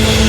Thank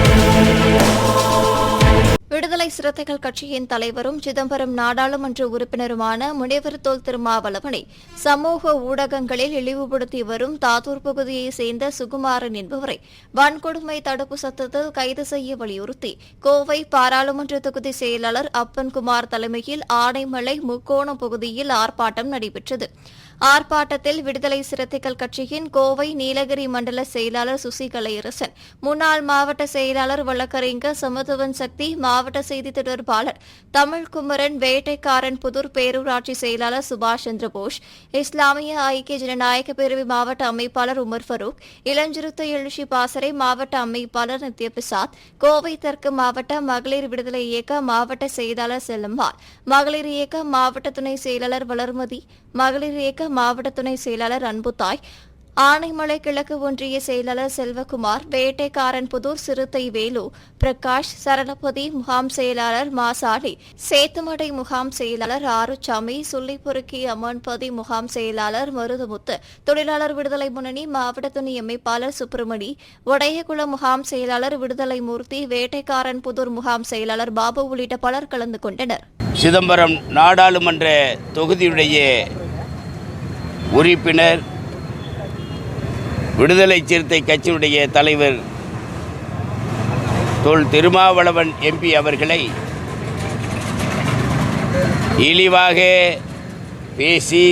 விடுதலை சிறுத்தைகள் கட்சியின் தலைவரும் சிதம்பரம் நாடாளுமன்ற உறுப்பினருமான முனைவர் தோல் திருமாவளவனை சமூக ஊடகங்களில் இழிவுபடுத்தி வரும் தாத்தூர் பகுதியைச் சேர்ந்த சுகுமாரன் என்பவரை வன்கொடுமை தடுப்பு சட்டத்தில் கைது செய்ய வலியுறுத்தி கோவை பாராளுமன்ற தொகுதி செயலாளர் அப்பன்குமார் தலைமையில் ஆனைமலை முக்கோணம் பகுதியில் ஆர்ப்பாட்டம் நடைபெற்றது. ஆர்ப்பாட்டத்தில் விடுதலை சிறுத்தைகள் கட்சியின் கோவை நீலகிரி மண்டல செயலாளர் சுசி கலையரசன் முன்னாள் மாவட்ட செயலாளர் வழக்கறிஞர் சமத்துவன் சக்தி மாவட்ட செய்தி தொடர்பாளர் தமிழ்குமரன் வேட்டைக்காரன் புதூர் பேரூராட்சி செயலாளர் சுபாஷ் சந்திரபோஸ் இஸ்லாமிய ஐக்கிய ஜனநாயக பேரவை மாவட்ட அமைப்பாளர் உமர் ஃபரூக் இளஞ்சிறுத்தை எழுச்சி பாசறை மாவட்ட அமைப்பாளர் நித்ய பிரசாத் கோவை தெற்கு மாவட்ட மகளிர் விடுதலை இயக்க மாவட்ட செயலாளர் செல்லம்மாள் மகளிர் இயக்க மாவட்ட துணை செயலாளர் வளர்மதி மகளிர் இயக்க மாவட்ட துணை செயலாளர் அன்புத்தாய் ஆனைமலை கிழக்கு ஒன்றிய செயலாளர் செல்வகுமார் வேட்டைக்காரன் புதூர் சிறுத்தை வேலு பிரகாஷ் சரணபதி முகாம் செயலாளர் மாசாலி சேத்துமடை முகாம் செயலாளர் ஆறுசாமி சுள்ளிப்புருக்கி அம்மன்பதி முகாம் செயலாளர் மருதமுத்து தொழிலாளர் விடுதலை முன்னணி மாவட்ட துணை அமைப்பாளர் சுப்பிரமணி ஒடையகுளம் முகாம் செயலாளர் விடுதலை மூர்த்தி வேட்டைக்காரன் புதூர் முகாம் செயலாளர் பாபு உள்ளிட்ட பலர் கலந்து கொண்டனர். சிதம்பரம் நாடாளுமன்ற தொகுதியுடைய உறுப்பினர் விடுதலை சிறுத்தை கட்சியுடைய தலைவர் தொல் திருமாவளவன் எம்பி அவர்களை இழிவாக பேசி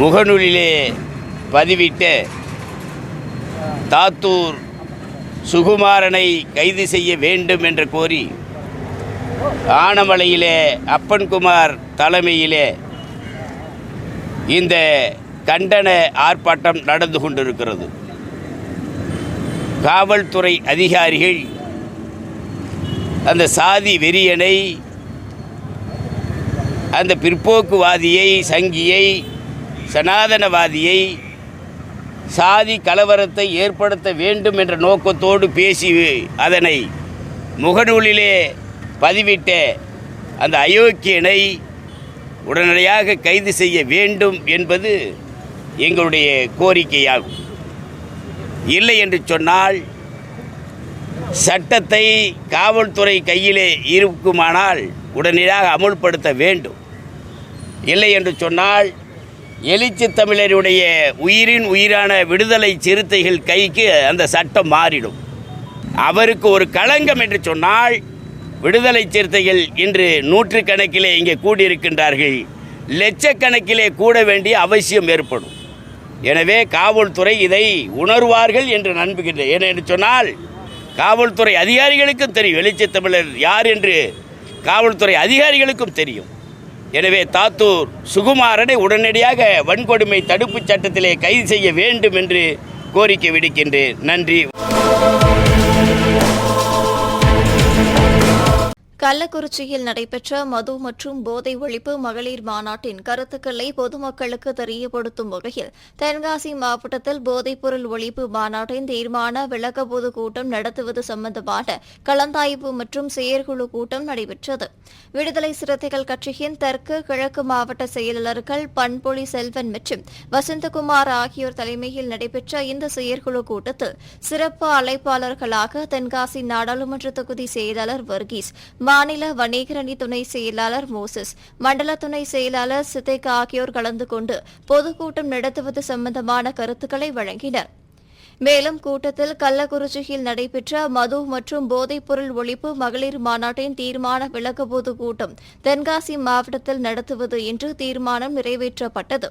முகநூலிலே பதிவிட்ட தாத்தூர் சுகுமாரனை கைது செய்ய வேண்டும் என்று கோரி ஆனமலையிலே அப்பன்குமார் தலைமையிலே இந்த கண்டன ஆர்ப்பாட்டம் நடந்து கொண்டிருக்கிறது. காவல்துறை அதிகாரிகள் அந்த சாதி வெறியனை அந்த பிற்போக்குவாதியை சங்கியை சனாதனவாதியை சாதி கலவரத்தை ஏற்படுத்த வேண்டும் என்ற நோக்கத்தோடு பேசி அதனை முகநூலிலே பதிவிட்ட அந்த அயோக்கியனை உடனடியாக கைது செய்ய வேண்டும் என்பது எங்களுடைய கோரிக்கையாகும் இல்லை என்று சொன்னால் சட்டத்தை காவல்துறை கையிலே இருக்குமானால் உடனடியாக அமுல்படுத்த வேண்டும். இல்லை என்று சொன்னால் எழுச்சி தமிழருடைய உயிரின் உயிரான விடுதலை சிறுத்தைகள் கைக்கு அந்த சட்டம் மாறிடும். அவருக்கு ஒரு களங்கம் என்று சொன்னால் விடுதலை சிறுத்தைகள் இன்று நூற்றுக்கணக்கிலே இங்கே கூடியிருக்கின்றார்கள். லட்சக்கணக்கிலே கூட வேண்டிய அவசியம் ஏற்படும். எனவே காவல்துறை இதை உணர்வார்கள் என்று நம்புகின்றேன். ஏனென்று சொன்னால் காவல்துறை அதிகாரிகளுக்கும் தெரியும். வெளிச்சத் தமிழர் யார் என்று காவல்துறை அதிகாரிகளுக்கும் தெரியும். எனவே தாத்தூர் சுகுமாரனை உடனடியாக வன்கொடுமை தடுப்புச் சட்டத்திலே கைது செய்ய வேண்டும் என்று கோரிக்கை விடுக்கின்றேன். நன்றி. கள்ளக்குறிச்சியில் நடைபெற்ற மது மற்றும் போதை ஒழிப்பு மகளிர் மாநாட்டின் கருத்துக்களை பொதுமக்களுக்கு தெரியப்படுத்தும் வகையில் தென்காசி மாவட்டத்தில் போதைப்பொருள் ஒழிப்பு மாநாட்டின் தீர்மான விளக்கப்பொது கூட்டம் நடத்துவது சம்பந்தமான கலந்தாய்வு மற்றும் செயற்குழு கூட்டம் நடைபெற்றது. விடுதலை சிறுத்தைகள் கட்சியின் தெற்கு கிழக்கு மாவட்ட செயலாளர்கள் பண்பொழி செல்வன் மற்றும் வசந்தகுமார் ஆகியோர் தலைமையில் நடைபெற்ற இந்த செயற்குழு கூட்டத்தில் சிறப்பு அழைப்பாளர்களாக தென்காசி நாடாளுமன்ற தொகுதி செயலாளர் வர்கீஸ் மாநில வணிகரணி துணை செயலாளர் மோசஸ் மண்டல துணை செயலாளர் சித்தேக் ஆகியோர் கலந்து கொண்டு பொதுக்கூட்டம் நடத்துவது சம்பந்தமான கருத்துக்களை வழங்கினர். மேலும் கூட்டத்தில் கள்ளக்குறிச்சியில் நடைபெற்ற மது மற்றும் போதைப்பொருள் ஒழிப்பு மகளிர் மாநாட்டின் தீர்மான விளக்கபோது கூட்டம் தென்காசி மாவட்டத்தில் நடத்துவது என்று தீர்மானம் நிறைவேற்றப்பட்டது.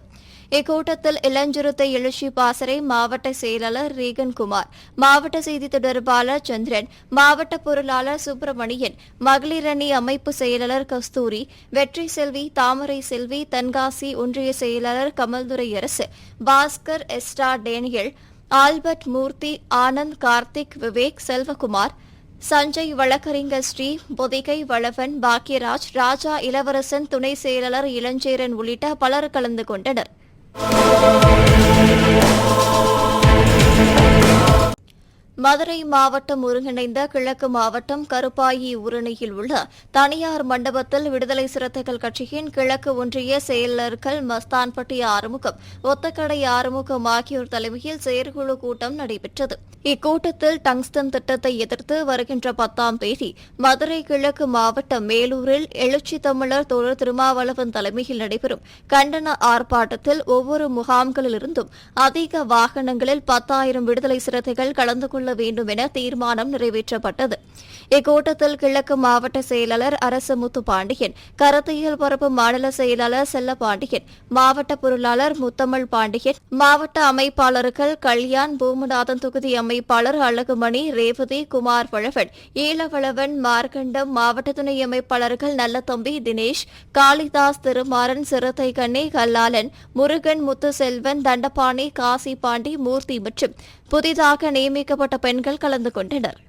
இக்கூட்டத்தில் இளஞ்சிறுத்தை எழுச்சி பாசறை மாவட்ட செயலாளர் ரீகன் குமார் மாவட்ட செய்தி தொடர்பாளர் சந்திரன் மாவட்ட பொருளாளர் சுப்பிரமணியன் மகளிர் அணி அமைப்பு செயலாளர் கஸ்தூரி வெற்றி செல்வி தாமரை செல்வி தென்காசி ஒன்றிய செயலாளர் கமல்துரை அரசு பாஸ்கர் எஸ்டா டேனியல் ஆல்பர்ட் மூர்த்தி ஆனந்த் கார்த்திக் விவேக் செல்வகுமார் சஞ்சய் வழக்கறிஞர் ஸ்ரீ பொதிகை வளவன் பாக்யராஜ் ராஜா இளவரசன் துணை செயலாளர் இளஞ்சேரன் உள்ளிட்ட பலர் கலந்து கொண்டனர். மதுரை மாவட்டம் ஒருங்கிணைந்த கிழக்கு மாவட்டம் கருப்பாயி ஊரணியில் உள்ள தனியார் மண்டபத்தில் விடுதலை சிறுத்தைகள் கட்சியின் கிழக்கு ஒன்றிய செயலர்கள் மஸ்தான்பட்டி ஆறுமுகம் ஒத்தக்கடை ஆறுமுகம் ஆகியோர் தலைமையில் செயற்குழு கூட்டம் நடைபெற்றது. இக்கூட்டத்தில் டங்ஸ்டன் திட்டத்தை எதிர்த்து வருகின்ற பத்தாம் தேதி மதுரை கிழக்கு மாவட்டம் மேலூரில் எழுச்சி தமிழர் தோழர் திருமாவளவன் தலைமையில் நடைபெறும். கண்டன ஆர்ப்பாட்டத்தில் ஒவ்வொரு முகாம்களிலிருந்தும் அதிக வாகனங்களில் பத்தாயிரம் விடுதலை சிறுத்தைகள் கலந்து கொள்ள வேண்டும் என தீர்மானம் நிறைவேற்றப்பட்டது. இக்கூட்டத்தில் கிழக்கு மாவட்ட செயலாளர் அரசு முத்துப்பாண்டியன் கருத்தியல் பரப்பு மாநில செயலாளர் செல்லப்பாண்டியன் மாவட்ட பொருளாளர் முத்தமிழ் பாண்டியன் மாவட்ட அமைப்பாளர்கள் கல்யாண் பூமநாதன் தொகுதி அமைப்பாளர் அழகுமணி ரேவதி குமார் வழவன் ஈழவளவன் மார்க்கண்டம் மாவட்ட துணை அமைப்பாளர்கள் நல்லதம்பி தினேஷ் காளிதாஸ் திருமாறன் சிறுத்தை கண்ணே கல்லாளன் முருகன் முத்துசெல்வன் தண்டபாணி காசி பாண்டி மூர்த்தி மற்றும் புதிதாக நியமிக்கப்பட்ட பெண்கள் கலந்து கொண்டனர்.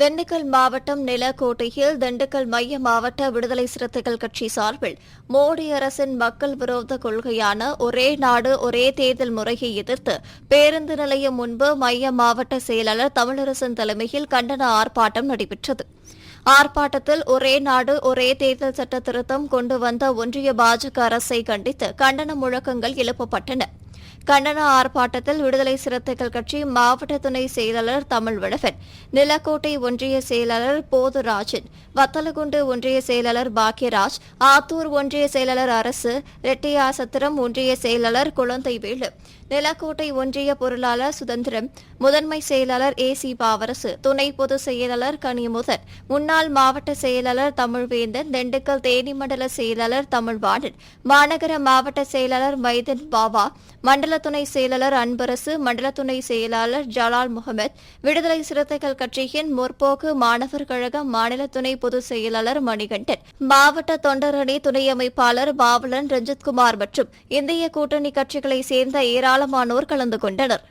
திண்டுக்கல் மாவட்டம் நிலக்கோட்டையில் திண்டுக்கல் மைய மாவட்ட விடுதலை சிறுத்தைகள் கட்சி சார்பில் மோடி அரசின் மக்கள் விரோத கொள்கையான ஒரே நாடு ஒரே தேர்தல் முறையை எதிர்த்து பேருந்து நிலையம் முன்பு மைய மாவட்ட செயலாளர் தமிழரசன் தலைமையில் கண்டன ஆர்ப்பாட்டம் நடைபெற்றது. ஆர்ப்பாட்டத்தில் ஒரே நாடு ஒரே தேர்தல் சட்ட திருத்தம் கொண்டு வந்த ஒன்றிய பாஜக அரசை கண்டித்து கண்டன முழக்கங்கள் எழுப்பப்பட்டன. கண்டன ஆர்ப்பாட்டத்தில் விடுதலை சிறுத்தைகள் கட்சி மாவட்ட துணை செயலாளர் தமிழ்வழகன் நிலக்கோட்டை ஒன்றிய செயலாளர் போதுராஜன் வத்தலகுண்டு ஒன்றிய செயலாளர் பாக்யராஜ் ஆத்தூர் ஒன்றிய செயலாளர் அரசு ரெட்டியாசத்திரம் ஒன்றிய செயலாளர் குழந்தைவேலு நிலக்கோட்டை ஒன்றிய பொருளாளர் சுதந்திரம் முதன்மை செயலாளர் ஏ சி பாவரசு துணை பொதுச் செயலாளர் கனிமுதன் முன்னாள் மாவட்ட செயலாளர் தமிழ்வேந்தன் திண்டுக்கல் தேனி மண்டல செயலாளர் தமிழ்வாணன் மாநகர மாவட்ட செயலாளர் மைதன் பாபா மண்டல துணை செயலாளர் அன்பரசு மண்டல துணை செயலாளர் ஜலால் முகமது விடுதலை சிறுத்தைகள் கட்சியின் முற்போக்கு மாணவர் கழக மாநில துணை பொதுச் செயலாளர் மணிகண்டன் மாவட்ட தொண்டரணி துணை அமைப்பாளர் பாவலன் ரஞ்சித்குமார் மற்றும் இந்திய கூட்டணி கட்சிகளைச் சேர்ந்த ஏராளமானோர் கலந்து கொண்டனர்.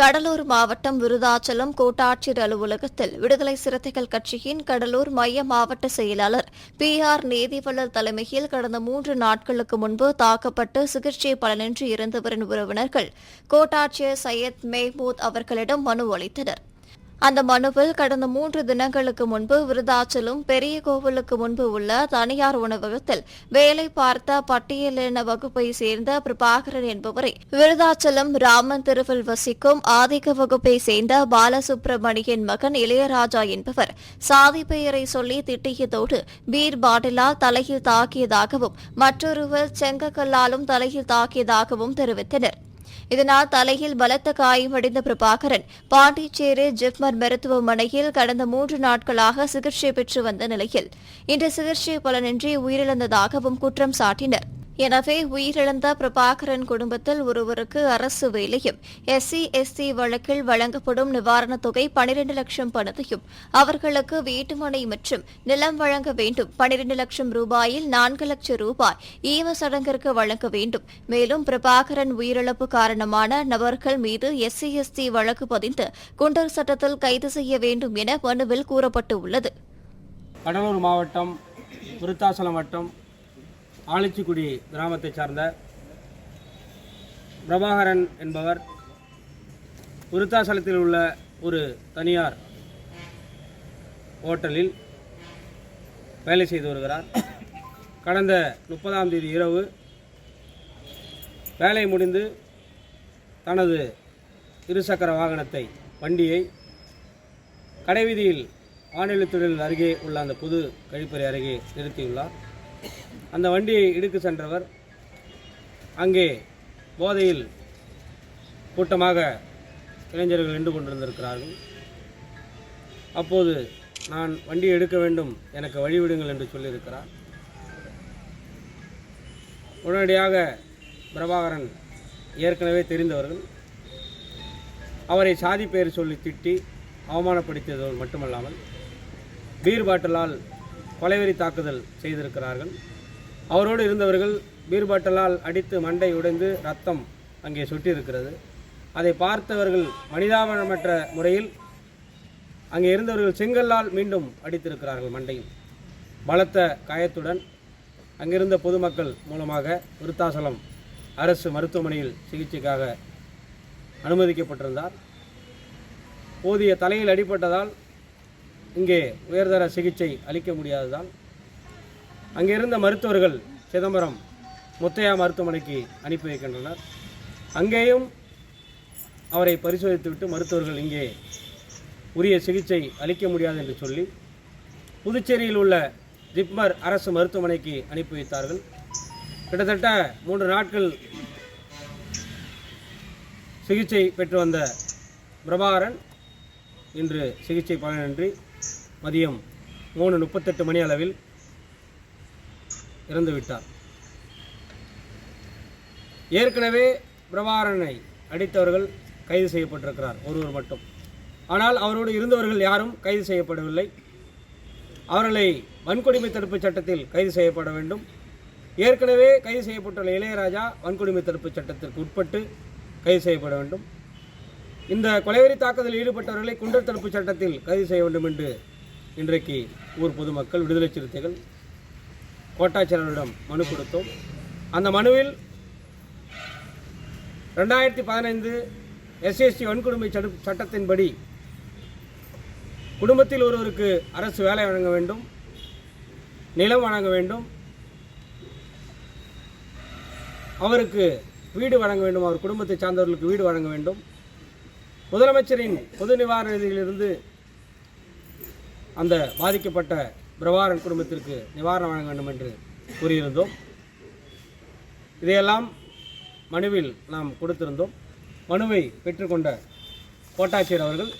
கடலூர் மாவட்டம் விருதாச்சலம் கோட்டாட்சியர் அலுவலகத்தில் விடுதலை சிறுத்தைகள் கட்சியின் கடலூர் மைய மாவட்ட செயலாளர் பி ஆர் நீதிவளர் தலைமையில் கடந்த மூன்று நாட்களுக்கு முன்பு தாக்கப்பட்டு சிகிச்சை பலனின்றி இறந்தவரின் உறவினர்கள் கோட்டாட்சியர் சையத் மெஹ்மூத் அவர்களிடம் மனு அளித்தனர். அந்த மனுவில் கடந்த மூன்று தினங்களுக்கு முன்பு விருதாச்சலம் பெரிய கோவிலுக்கு முன்பு உள்ள தனியார் உணவகத்தில் வேலை பார்த்த பட்டியலின வகுப்பை சேர்ந்த பிரபாகரன் என்பவரை விருதாச்சலம் ராமன் தெருவில் வசிக்கும் ஆதிக்க வகுப்பை சேர்ந்த பாலசுப்பிரமணியன் மகன் இளையராஜா என்பவர் சாதி பெயரை சொல்லி திட்டியதோடு பீர் பாட்டிலால் தலையில் தாக்கியதாகவும் மற்றொருவர் செங்கக்கல்லாலும் தலையில் தாக்கியதாகவும் தெரிவித்தனர். இதனால் தலையில் பலத்த காயமடைந்த பிரபாகரன் பாண்டிச்சேரி ஜிப்மர் மருத்துவமனையில் கடந்த மூன்று நாட்களாக சிகிச்சை பெற்று வந்த நிலையில் இன்று சிகிச்சை பலனின்றி உயிரிழந்ததாகவும் குற்றம் சாட்டினர். எனவே உயிரிழந்த பிரபாகரன் குடும்பத்தில் ஒருவருக்கு அரசு வேலையும் எஸ்சி எஸ்டி வழக்கில் வழங்கப்படும் நிவாரணத் தொகை பனிரெண்டு லட்சம் பணத்தையும் அவர்களுக்கு வீட்டுமனை மற்றும் நிலம் வழங்க வேண்டும் பனிரெண்டு லட்சம் ரூபாயில் நான்கு லட்சம் ரூபாய் ஈம சடங்கிற்கு வழங்க வேண்டும். மேலும் பிரபாகரன் உயிரிழப்பு காரணமான நபர்கள் மீது எஸ்சி எஸ்டி வழக்கு பதிந்து குண்டர் சட்டத்தில் கைது செய்ய வேண்டும் என மனுவில் கூறப்பட்டுள்ளது. கடலூர் மாவட்டம் விருத்தாசலம் வட்டம் ஆளிச்சிக்குடி கிராமத்தைச் சார்ந்த பிரபாகரன் என்பவர் விருத்தாசலத்தில் உள்ள ஒரு தனியார் ஹோட்டலில் வேலை செய்து வருகிறார். கடந்த முப்பதாம் தேதி இரவு வேலை முடிந்து தனது இருசக்கர வாகனத்தை வண்டியை கடைவீதியில் வானிலை தொழில் அருகே உள்ள அந்த புது கழிப்பறை அருகே நிறுத்தியுள்ளார். அந்த வண்டியை இடுக்கு சென்றவர். அங்கே போதையில் கூட்டமாக இளைஞர்கள் நின்று கொண்டிருந்திருக்கிறார்கள். அப்போது நான் வண்டியை எடுக்க வேண்டும் எனக்கு வழிவிடுங்கள் என்று சொல்லியிருக்கிறார். உடனடியாக பிரபாகரன் ஏற்கனவே தெரிந்தவர்கள். அவரை சாதி பெயர் சொல்லி திட்டி அவமானப்படுத்தியதோடு மட்டுமல்லாமல் பீர் பாட்டிலால் கொலைவெறி தாக்குதல் செய்திருக்கிறார்கள். அவரோடு இருந்தவர்கள் பீர்பட்டலால் அடித்து மண்டை உடைந்து ரத்தம் அங்கே சுட்டியிருக்கிறது. அதை பார்த்தவர்கள் மனிதாபனமற்ற முறையில் அங்கே இருந்தவர்கள் செங்கல்லால் மீண்டும் அடித்திருக்கிறார்கள் மண்டையில். பலத்த காயத்துடன் அங்கிருந்த பொதுமக்கள் மூலமாக விருத்தாசலம் அரசு மருத்துவமனையில் சிகிச்சைக்காக அனுமதிக்கப்பட்டிருந்தார். போதிய தலையில் அடிபட்டதால் இங்கே உயர்தர சிகிச்சை அளிக்க முடியாததால் அங்கே இருந்த மருத்துவர்கள் சிதம்பரம் முத்தையா மருத்துவமனைக்கு அனுப்பி வைக்கின்றனர். அங்கேயும் அவரை பரிசோதித்துவிட்டு மருத்துவர்கள் இங்கே உரிய சிகிச்சை அளிக்க முடியாது என்று சொல்லி புதுச்சேரியில் உள்ள ஜிப்மர் அரசு மருத்துவமனைக்கு அனுப்பி வைத்தார்கள். கிட்டத்தட்ட மூன்று நாட்கள் சிகிச்சை பெற்று வந்த பிரபாகரன் இன்று சிகிச்சை பலனின்றி மதியம் மூணு முப்பத்தெட்டு மணி அளவில் இறந்துவிட்டார் ஏற்கனவே பிரபாரனை அடித்தவர்கள் கைது செய்யப்பட்டிருக்கிறார் ஒருவர் மட்டும். ஆனால் அவரோடு இருந்தவர்கள் யாரும் கைது செய்யப்படவில்லை. அவர்களை வன்கொடுமை தடுப்பு சட்டத்தில் கைது செய்யப்பட வேண்டும். ஏற்கனவே கைது செய்யப்பட்டுள்ள இளையராஜா வன்கொடுமை தடுப்பு சட்டத்திற்கு உட்பட்டு கைது செய்யப்பட வேண்டும். இந்த கொலைவெறி தாக்குதலில் ஈடுபட்டவர்களை குண்டர் தடுப்பு சட்டத்தில் கைது செய்ய வேண்டும் என்று இன்றைக்கு ஊர் பொதுமக்கள் விடுதலை சிறுத்தைகள் கோட்டாட்சியரிடம் மனு கொடுத்தோம். அந்த மனுவில் ரெண்டாயிரத்தி பதினைந்து எஸ்எஸ்டி வன்கொடுமை சட்டத்தின்படி குடும்பத்தில் ஒருவருக்கு அரசு வேலை வழங்க வேண்டும் நிலம் வழங்க வேண்டும் அவருக்கு வீடு வழங்க வேண்டும் அவர் குடும்பத்தை சார்ந்தவர்களுக்கு வீடு வழங்க வேண்டும். முதலமைச்சரின் பொது நிவாரண நிதியிலிருந்து அந்த பாதிக்கப்பட்ட பிரபாரன் குடும்பத்திற்கு நிவாரணம் வழங்க வேண்டும் என்று கூறியிருந்தோம். இதையெல்லாம் மனுவில் நாம் கொடுத்திருந்தோம். மனுவை பெற்றுக்கொண்ட கோட்டாட்சியர் அவர்கள்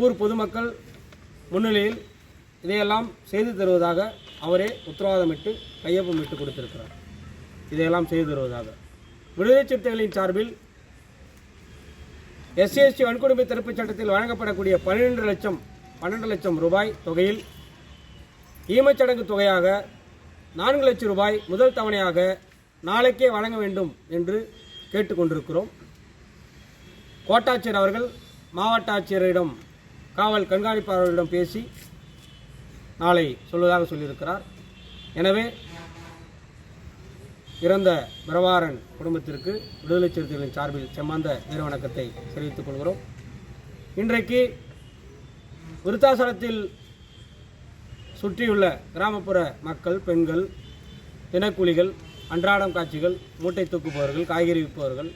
ஊர் பொதுமக்கள் முன்னிலையில் இதையெல்லாம் செய்து தருவதாக அவரே உத்தரவாதமிட்டு கையொப்பமிட்டு கொடுத்திருக்கிறார். இதையெல்லாம் செய்து தருவதாக. விடுதலை சிறுத்தைகளின் சார்பில் எஸ்சிஎஸ்டி வன்கொடுமை தடுப்புச் சட்டத்தில் வழங்கப்படக்கூடிய பன்னிரெண்டு லட்சம் பன்னெண்டு லட்சம் ரூபாய் தொகையில் ஈமச்சடங்கு தொகையாக நான்கு லட்சம் ரூபாய் முதல் தவணையாக நாளைக்கே வழங்க வேண்டும் என்று கேட்டுக்கொண்டிருக்கிறோம். கோட்டாட்சியர் அவர்கள் மாவட்ட ஆட்சியரிடம் காவல் கண்காணிப்பாளர்களிடம் பேசி நாளை சொல்வதாக சொல்லியிருக்கிறார். எனவே இறந்த பிரபாரன் குடும்பத்திற்கு விடுதலை சிறுத்தைகளின் சார்பில் செம்மாந்த வீர வணக்கத்தை தெரிவித்துக் கொள்கிறோம். இன்றைக்கு விருத்தாசலத்தில் சுற்றியுள்ள கிராமப்புற மக்கள் பெண்கள் தினக்கூலிகள் அன்றாடம் காட்சிகள் மூட்டை தூக்குபவர்கள் காய்கறி விற்பவர்கள்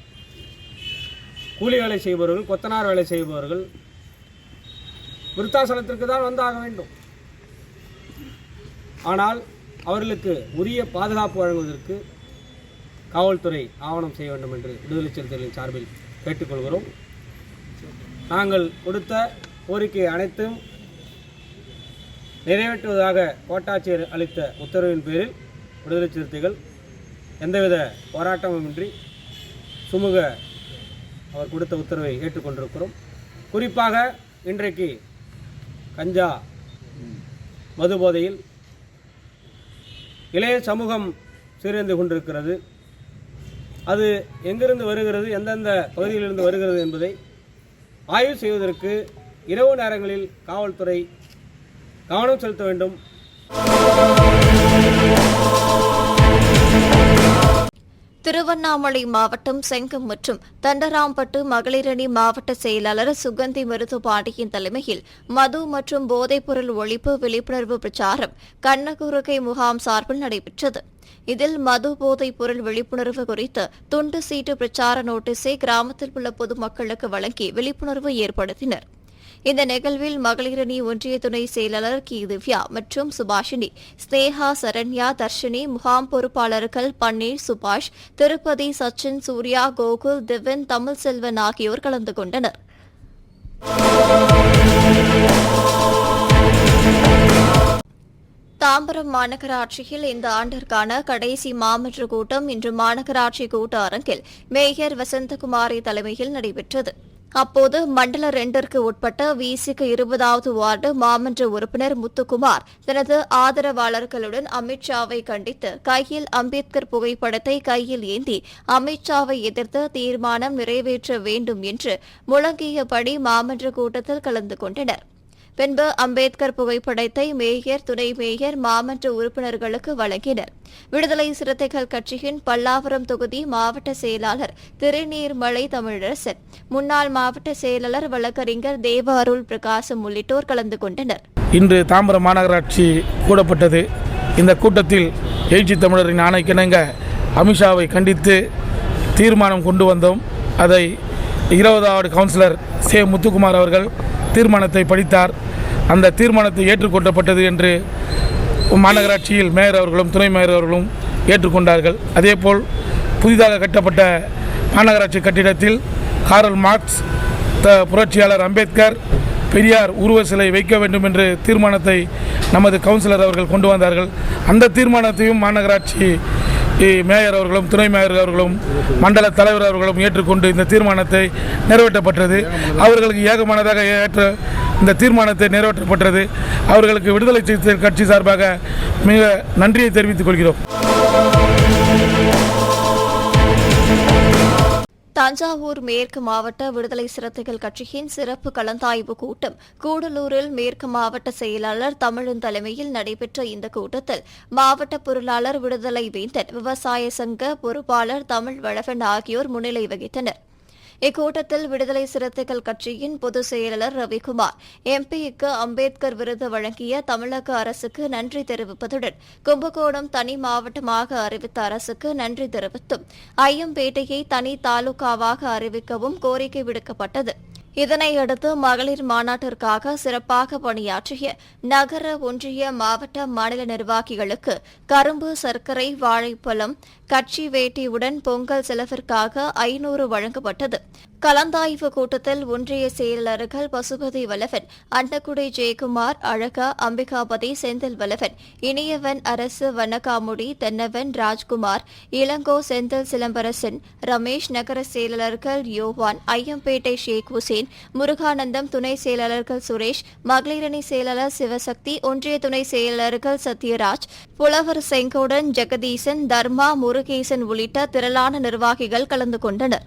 கூலி வேலை செய்பவர்கள் கொத்தனார் வேலை செய்பவர்கள் விருத்தாசலத்திற்கு தான் வந்தாக வேண்டும். ஆனால் அவர்களுக்கு உரிய பாதுகாப்பு வழங்குவதற்கு காவல்துறை ஆவணம் செய்ய வேண்டும் என்று விடுதலை சிறுத்தைகளின் சார்பில் கேட்டுக்கொள்கிறோம். நாங்கள் கொடுத்த கோரிக்கை அனைத்தும் நிறைவேற்றுவதாக கோட்டாட்சியர் அளித்த உத்தரவின் பேரில் விடுதலை சிறுத்தைகள் எந்தவித போராட்டமுமின்றி சுமூக அவர் கொடுத்த உத்தரவை ஏற்றுக்கொண்டிருக்கிறோம். குறிப்பாக இன்றைக்கு கஞ்சா மது போதையில் இளைய சமூகம் சீரழிந்து கொண்டிருக்கிறது. அது எங்கிருந்து வருகிறது எந்தெந்த பகுதியிலிருந்து வருகிறது என்பதை ஆய்வு செய்வதற்கு இரவு நேரங்களில் காவல்துறை கவனம் செலுத்த வேண்டும். திருவண்ணாமலை மாவட்டம் செங்கம் மற்றும் தண்டராம்பட்டு மகளிரணி மாவட்ட செயலாளர் சுகந்தி மருத்துவபாண்டியின் தலைமையில் மது மற்றும் போதைப்பொருள் ஒழிப்பு விழிப்புணர்வு பிரச்சாரம் கண்ணகுருகை முகாம் சார்பில் நடைபெற்றது. இதில் மது போதைப் பொருள் விழிப்புணர்வு குறித்து துண்டு சீட்டு பிரச்சார நோட்டீஸை கிராமத்தில் உள்ள பொதுமக்களுக்கு வழங்கி விழிப்புணர்வு ஏற்படுத்தினர். இந்த நிகழ்வில் மகளிரணி ஒன்றிய துணை செயலாளர் கி திவ்யா மற்றும் சுபாஷினி ஸ்னேகா சரண்யா தர்ஷினி முகாம் பொறுப்பாளர்கள் பன்னீர் சுபாஷ் திருப்பதி சச்சின் சூர்யா கோகுல் திவன் தமிழ்செல்வன் ஆகியோர் கலந்து கொண்டனர். தாம்பரம் மாநகராட்சியில் இந்த ஆண்டிற்கான கடைசி மாமன்ற கூட்டம் இன்று மாநகராட்சி கூட்ட அரங்கில் மேயர் வசந்தகுமாரி தலைமையில் நடைபெற்றது. அப்போது மண்டல ரெண்டிற்கு உட்பட்ட விசிக்கு இருபதாவது வார்டு மாமன்ற உறுப்பினர் முத்துக்குமார் தனது ஆதரவாளர்களுடன் அமித்ஷாவை கண்டித்து கையில் அம்பேத்கர் புகைப்படத்தை கையில் ஏந்தி அமித்ஷாவை எதிர்த்து தீர்மானம் நிறைவேற்ற வேண்டும் என்று முழங்கியபடி மாமன்ற கூட்டத்தில் கலந்து கொண்டனர். பின்பு அம்பேத்கர் புகைப்படத்தை மேயர் துணை மேயர் மாமன்ற உறுப்பினர்களுக்கு வழங்கினர். விடுதலை சிறுத்தைகள் கட்சியின் பல்லாவரம் தொகுதி மாவட்ட செயலாளர் திருநீர்மலை தமிழரசன் முன்னாள் மாவட்ட செயலாளர் வழக்கறிஞர் தேவ அருள் பிரகாசம் உள்ளிட்டோர் கலந்து கொண்டனர். இன்று தாம்பரம் மாநகராட்சி கூடப்பட்டது இந்த கூட்டத்தில் எழுச்சி தமிழரின் ஆணைக்கிணங்க அமித்ஷாவை கண்டித்து தீர்மானம் கொண்டு வந்தோம். அதை இருபதாவது கவுன்சிலர் சே முத்துக்குமார் அவர்கள் தீர்மானத்தை படித்தார். அந்த தீர்மானத்தை ஏற்றுக்கொள்ளப்பட்டது என்று மாநகராட்சியில் மேயர் அவர்களும் துணை மேயர் அவர்களும் ஏற்றுக்கொண்டார்கள். அதேபோல் புதிதாக கட்டப்பட்ட மாநகராட்சி கட்டிடத்தில் காரல் மார்க்ஸ் த புரட்சியாளர் அம்பேத்கர் பெரியார் உருவ சிலை வைக்க வேண்டும் என்று தீர்மானத்தை நமது கவுன்சிலர் அவர்கள் கொண்டு வந்தார்கள். அந்த தீர்மானத்தையும் மாநகராட்சி மேயர் அவர்களும் துணை மேயர் அவர்களும் மண்டல தலைவர் அவர்களும் ஏற்றுக்கொண்டு இந்த தீர்மானத்தை நிறைவேற்றப்பட்டது. அவர்களுக்கு ஏகமானதாக ஏற்ற இந்த தீர்மானத்தை நிறைவேற்றப்பட்டது. அவர்களுக்கு விடுதலை சிறுத்தைகள் கட்சி சார்பாக மிக நன்றியை தெரிவித்துக் கொள்கிறோம். தஞ்சாவூர் மேற்கு மாவட்ட விடுதலை சிறுத்தைகள் கட்சியின் சிறப்பு கலந்தாய்வு கூட்டம் கூடலூரில் மேற்கு மாவட்ட செயலாளர் தமிழன் தலைமையில் நடைபெற்ற இந்த கூட்டத்தில் மாவட்ட பொருளாளர் விடுதலை வேந்தன் விவசாய சங்க பொறுப்பாளர் தமிழ் வளவன் ஆகியோர் முன்னிலை வகித்தனர். இக்கூட்டத்தில் விடுதலை சிறுத்தைகள் கட்சியின் பொதுச் செயலாளர் ரவிக்குமார் எம்பிக்கு அம்பேத்கர் விருது வழங்கிய தமிழக அரசுக்கு நன்றி தெரிவிப்பதுடன் கும்பகோணம் தனி மாவட்டமாக அறிவித்த அரசுக்கு நன்றி தெரிவித்தும் ஐயம்பேட்டையை தனி தாலுகாவாக அறிவிக்கவும் கோரிக்கை விடுக்கப்பட்டது. இதனையடுத்து மகளிர் மாநாட்டிற்காக சிறப்பாக பணியாற்றிய நகர ஒன்றிய மாவட்ட மாநில நிர்வாகிகளுக்கு கரும்பு சர்க்கரை வாழைப்பழம் கட்சி வேட்டியுடன் பொங்கல் செலவிற்காக ஐநூறு வழங்கப்பட்டது. கலந்தாய்வு கூட்டத்தில் ஒன்றிய செயலாளர்கள் பசுபதி வல்லவன் அன்னக்குடி ஜெயக்குமார் அழகா அம்பிகாபதி செந்தில் வல்லவன் இனியவன் அரசு வண்ணகாமுடி தென்னவன் ராஜ்குமார் இளங்கோ செந்தில் சிலம்பரசன் ரமேஷ் நகர செயலாளர்கள் யோவான் ஐயம்பேட்டை ஷேக் ஹுசேன் முருகானந்தம் துணை செயலாளர்கள் சுரேஷ் மகளிரணி செயலாளர் சிவசக்தி ஒன்றிய துணை செயலாளர்கள் சத்யராஜ் புலவர் செங்கோடன் ஜெகதீசன் தர்மா முருகேசன் உள்ளிட்ட திரளான நிர்வாகிகள் கலந்து கொண்டனர்.